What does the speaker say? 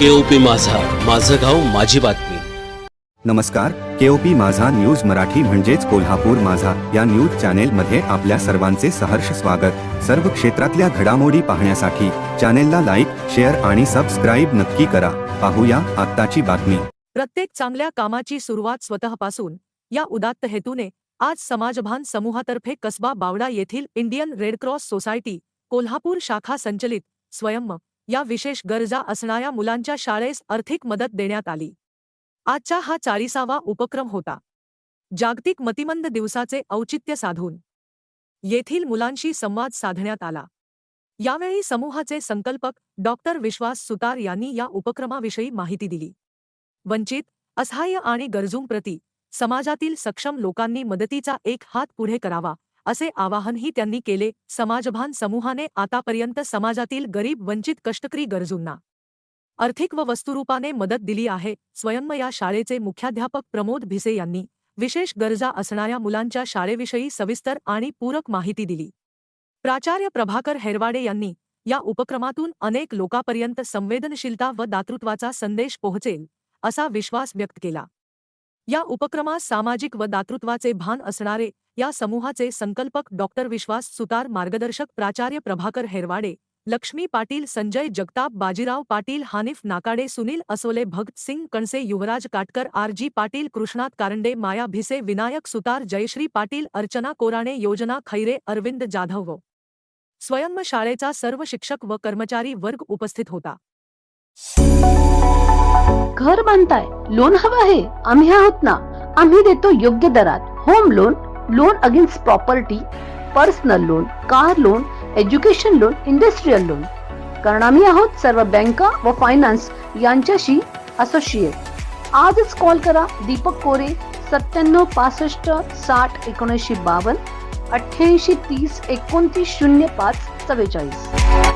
केओपी माझा. माझं गाव माझी बातमी. नमस्कार केओपी माझा न्यूज मराठी म्हणजेच कोल्हापूर माझा या न्यूज चॅनेल मध्ये आपल्या सर्वांचे सहर्ष स्वागत. सर्व क्षेत्रातल्या घडामोडी पाहण्यासाठी चॅनेलला लाईक शेअर आणि सबस्क्राईब नक्की करा. पाहूया आत्ताची बातमी. प्रत्येक चांगल्या कामाची सुरुवात स्वतःपासून. या उदात्त हेतूने आज समाजभान समूहातर्फे कसबा बावडा येथील इंडियन रेडक्रॉस सोसायटी कोल्हापूर शाखा संचलित स्वयंम. या विशेष गरजा असणाऱ्या मुलांच्या शाळेस आर्थिक मदत देण्यात आली. आजचा हा चाळीसावा उपक्रम होता. जागतिक मतिमंद दिवसाचे औचित्य साधून येथील मुलांशी संवाद साधण्यात आला. यावेळी समूहाचे संकल्पक डॉक्टर विश्वास सुतार यांनी या उपक्रमाविषयी माहिती दिली. वंचित असहाय्य आणि गरजूंप्रती समाजातील सक्षम लोकांनी मदतीचा एक हात पुढे करावा असे आवाहनही त्यांनी केले. समाजभान समूहाने आतापर्यंत समाजातील गरीब वंचित कष्टकरी गरजूंना आर्थिक व वस्तुरूपाने मदत दिली आहे. स्वयंम या शाळेचे मुख्याध्यापक प्रमोद भिसे यांनी विशेष गरजा असणाऱ्या मुलांच्या शाळेविषयी सविस्तर आणि पूरक माहिती दिली. प्राचार्य प्रभाकर हेरवाडे यांनी या उपक्रमातून अनेक लोकांपर्यंत संवेदनशीलता व दातृत्वाचा संदेश पोहोचेल असा विश्वास व्यक्त केला. या उपक्रमास सामाजिक व दातृत्वाचे भान असणारे या समूहाचे संकल्पक डॉक्टर विश्वास सुतार मार्गदर्शक प्राचार्य प्रभाकर हेरवाडे लक्ष्मी पाटील संजय जगताप बाजीराव पाटील हानिफ नाकाडे सुनील असोले भगत सिंग कणसे युवराज काटकर आर जी पाटील कृष्णात कारंडे माया भिसे विनायक सुतार जयश्री पाटील अर्चना कोराणे योजना खैरे अरविंद जाधव व स्वयंम शाळेचा सर्व शिक्षक व कर्मचारी वर्ग उपस्थित होता. घर बांधताय लोन हवं आहे आम्ही आहोत ना. आम्ही देतो योग्य दरात. Home loan loan against property personal loan car loan education loan industrial loan. कारण आम्ही आहोत सर्व बँका व फायनान्स यांच्याशी असोसिएट आजच कॉल करा. दीपक कोरे सत्त्याण्णव पासष्ट साठ एकोणऐंशी बावन्न अठ्ठ्याऐंशी तीस एकोणतीस शून्य पाच चव्वेचाळीस.